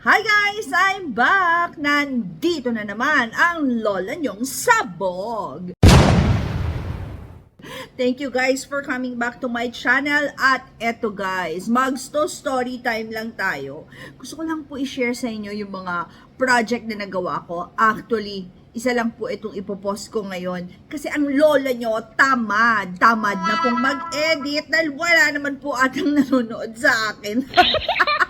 Hi guys! I'm back! Nandito na naman ang lola nyong sabog! Thank you guys for coming back to my channel at eto guys, magsto story time lang tayo. Gusto ko lang po i-share sa inyo yung mga project na nagawa ko. Actually, isa lang po itong ipopost ko ngayon kasi ang lola nyo tamad, tamad na pong mag-edit dahil wala naman po atang nanonood sa akin.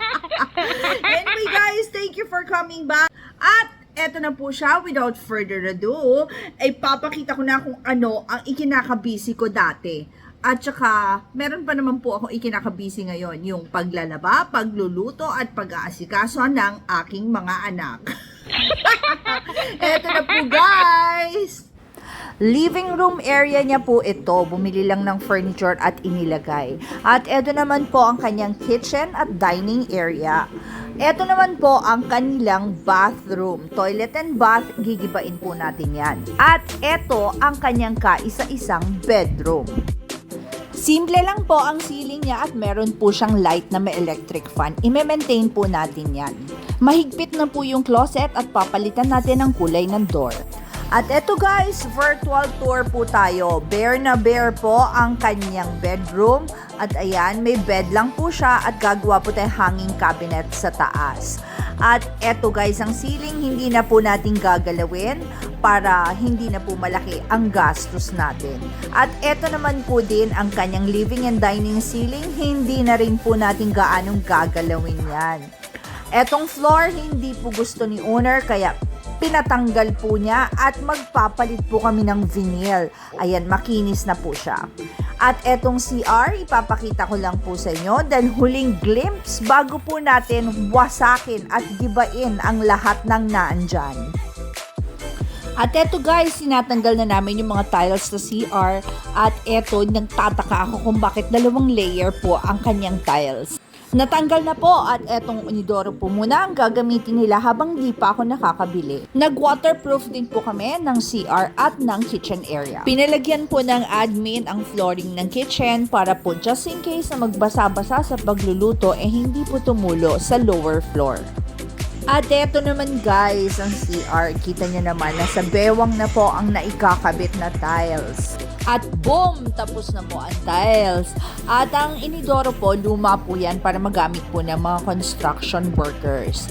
anyway guys, thank you for coming back. At eto na po siya, without further ado, ay papakita ko na kung ano ang ikinakabisi ko dati. At saka, meron pa naman po ako ikinakabisi ngayon, yung paglalaba, pagluluto, at pag-aasikaso ng aking mga anak. eto na po guys! Living room area niya po ito. Bumili lang ng furniture at inilagay. At ito naman po ang kanyang kitchen at dining area. Ito naman po ang kanilang bathroom. Toilet and bath, gigibain po natin yan. At ito ang kanyang kaisa-isang bedroom. Simple lang po ang ceiling niya at meron po siyang light na may electric fan. I-maintain po natin yan. Mahigpit na po yung closet at papalitan natin ang kulay ng door. At eto guys, virtual tour po tayo. Bare na bare po ang kanyang bedroom. At ayan, may bed lang po siya at gagawa po tayo hanging cabinet sa taas. At eto guys, ang ceiling hindi na po natin gagalawin para hindi na po malaki ang gastos natin. At eto naman po din ang kanyang living and dining ceiling, hindi na rin po natin gaanong gagalawin yan. Etong floor, hindi po gusto ni owner kaya pinatanggal po niya at magpapalit po kami ng vinyl. Ayan, makinis na po siya. At etong CR, ipapakita ko lang po sa inyo dahil huling glimpse bago po natin wasakin at gibain ang lahat ng naandyan. At eto guys, sinatanggal na namin yung mga tiles sa CR at eto, nagtataka ako kung bakit dalawang layer po ang kanyang tiles. Natanggal na po at etong unidoro po muna ang gagamitin nila habang di pa ako nakakabili. Nag-waterproof din po kami ng CR at ng kitchen area. Pinalagyan po ng admin ang flooring ng kitchen para po just in case na magbasa-basa sa pagluluto eh hindi po tumulo sa lower floor. At eto naman guys, ang CR. Kita nyo naman, nasa bewang na po ang naikakabit na tiles. At boom! Tapos na po ang tiles. At ang inidoro po, luma po yan para magamit po ng mga construction workers.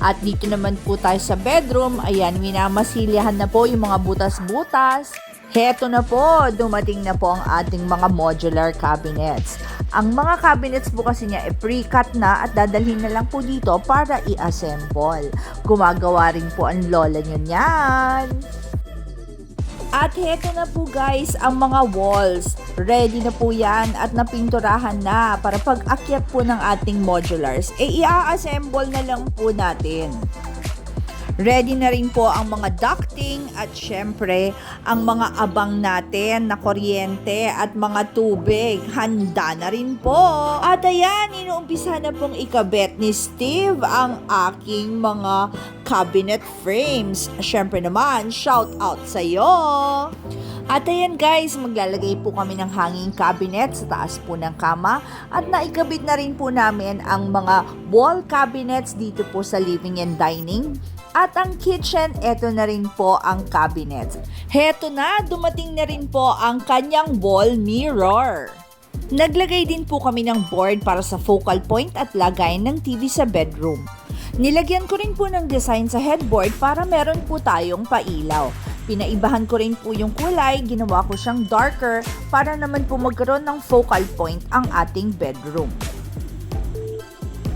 At dito naman po tayo sa bedroom. Ayan, minamasilyahan na po yung mga butas-butas. Heto na po, dumating na po ang ating mga modular cabinets. Ang mga cabinets po kasi niya e pre-cut na at dadalhin na lang po dito para i-assemble. Gumagawa rin po ang lola nyo niyan. At heto na po guys ang mga walls. Ready na po yan at napinturahan na para pag akyat po ng ating modulars, e i-assemble na lang po natin. Ready na rin po ang mga ducting at syempre ang mga abang natin na kuryente at mga tubig. Handa na rin po. At ayan, inuumpisa na pong ikabit ni Steve ang aking mga cabinet frames. Syempre naman, shout out sa iyo. At ayan guys, maglalagay po kami ng hanging cabinet sa taas po ng kama at naikabit na rin po namin ang mga wall cabinets dito po sa living and dining. At ang kitchen, eto na rin po ang cabinet. Heto na, dumating na rin po ang kanyang wall mirror. Naglagay din po kami ng board para sa focal point at lagayan ng TV sa bedroom. Nilagyan ko rin po ng design sa headboard para meron po tayong pailaw. Pinaibahan ko rin po yung kulay, ginawa ko siyang darker para naman po magkaroon ng focal point ang ating bedroom.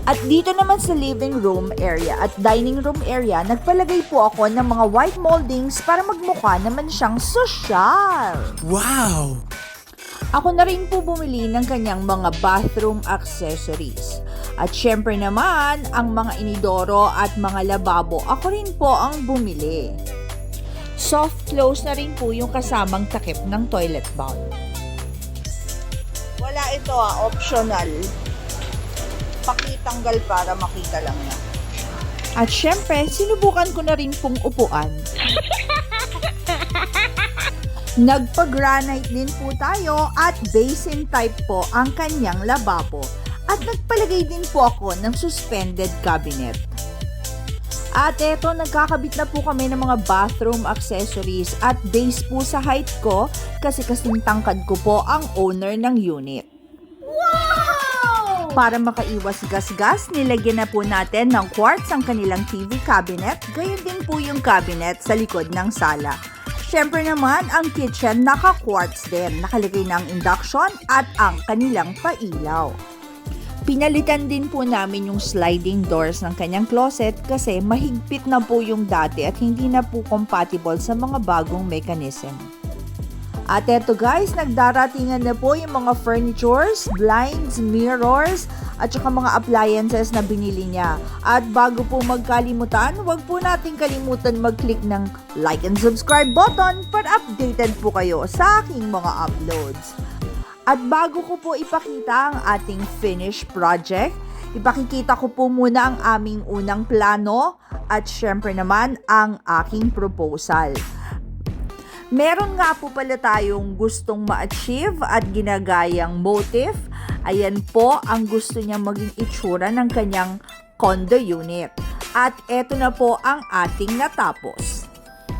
At dito naman sa living room area at dining room area, nagpalagay po ako ng mga white moldings para magmukha naman siyang sosyal. Wow! Ako na rin po bumili ng kanyang mga bathroom accessories. At syempre naman, ang mga inidoro at mga lababo, ako rin po ang bumili. Soft close na rin po yung kasamang takip ng toilet bowl. Wala ito ah, optional. Pakitanggal para makita lang niya. At syempre, sinubukan ko na rin pong upuan. Nagpa-granite din po tayo at basin type po ang kanyang lababo. At nagpalagay din po ako ng suspended cabinet. At eto, nagkakabit na po kami ng mga bathroom accessories at base po sa height ko kasi kasing tangkad ko po ang owner ng unit. Para makaiwas gas-gas, nilagyan na po natin ng quartz ang kanilang TV cabinet, gayon din po yung cabinet sa likod ng sala. Siyempre naman, ang kitchen naka-quartz din, nakalagay ng induction at ang kanilang pailaw. Pinalitan din po namin yung sliding doors ng kanyang closet kasi mahigpit na po yung dati at hindi na po compatible sa mga bagong mechanism. At eto guys, nagdaratingan na po yung mga furnitures, blinds, mirrors, at saka mga appliances na binili niya. At bago po magkalimutan, huwag po natin kalimutan mag-click ng like and subscribe button para updated po kayo sa aking mga uploads. At bago ko po ipakita ang ating finished project, ipakikita ko po muna ang aming unang plano at syempre naman ang aking proposal. Meron nga po pala tayong gustong ma-achieve at ginagayang motive. Ayan po ang gusto niya maging itsura ng kanyang condo unit. At eto na po ang ating natapos.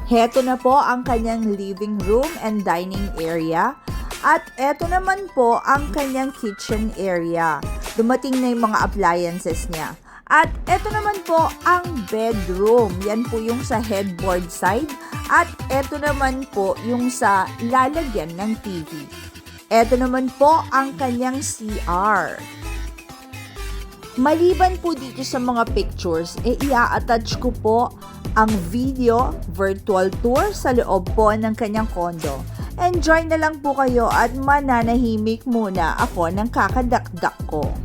Heto na po ang kanyang living room and dining area. At eto naman po ang kanyang kitchen area. Dumating na yung mga appliances niya. At eto naman po ang bedroom. Yan po yung sa headboard side. At eto naman po yung sa lalagyan ng TV. Eto naman po ang kanyang CR. Maliban po dito sa mga pictures, e ia-attach ko po ang video virtual tour sa loob po ng kanyang kondo. Enjoy na lang po kayo at mananahimik muna ako ng kakadakdak ko.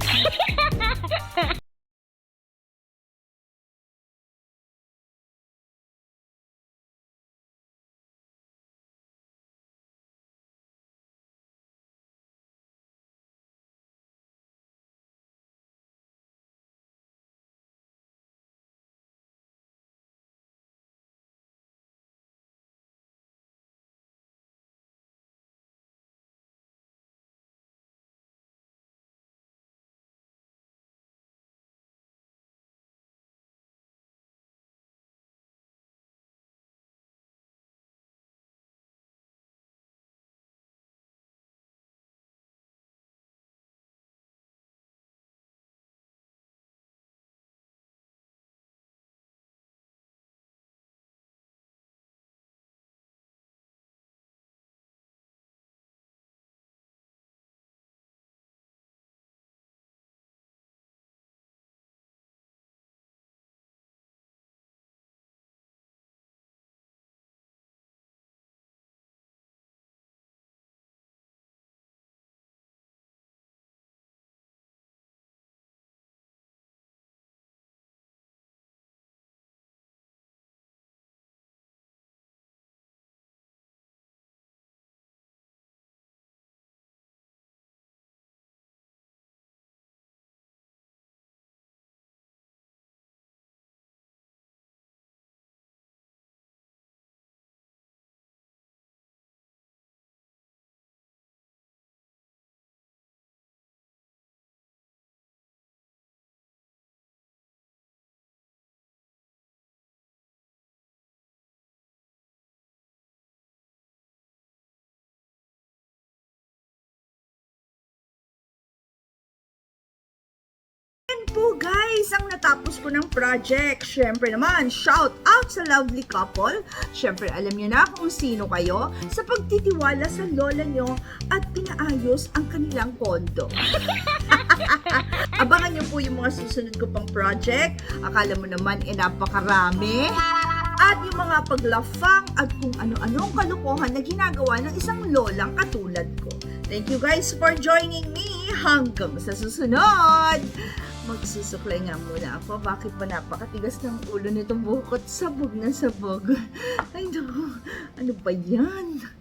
Po guys, ang natapos ko ng project. Siyempre naman, shout out sa lovely couple. Siyempre alam niyo na kung sino kayo sa pagtitiwala sa lola niyo at pinaayos ang kanilang kondo. Abangan niyo po yung mga susunod ko pang project. Akala mo naman eh napakarami. At yung mga paglafang at kung ano-anong kalokohan na ginagawa ng isang lolang katulad ko. Thank you guys for joining me. Hanggang sa susunod! Magsusuklay nga muna ako. Bakit ba napakatigas ng ulo nitong bukot? Sabog na sabog. Ay, naku. Ano ba yan?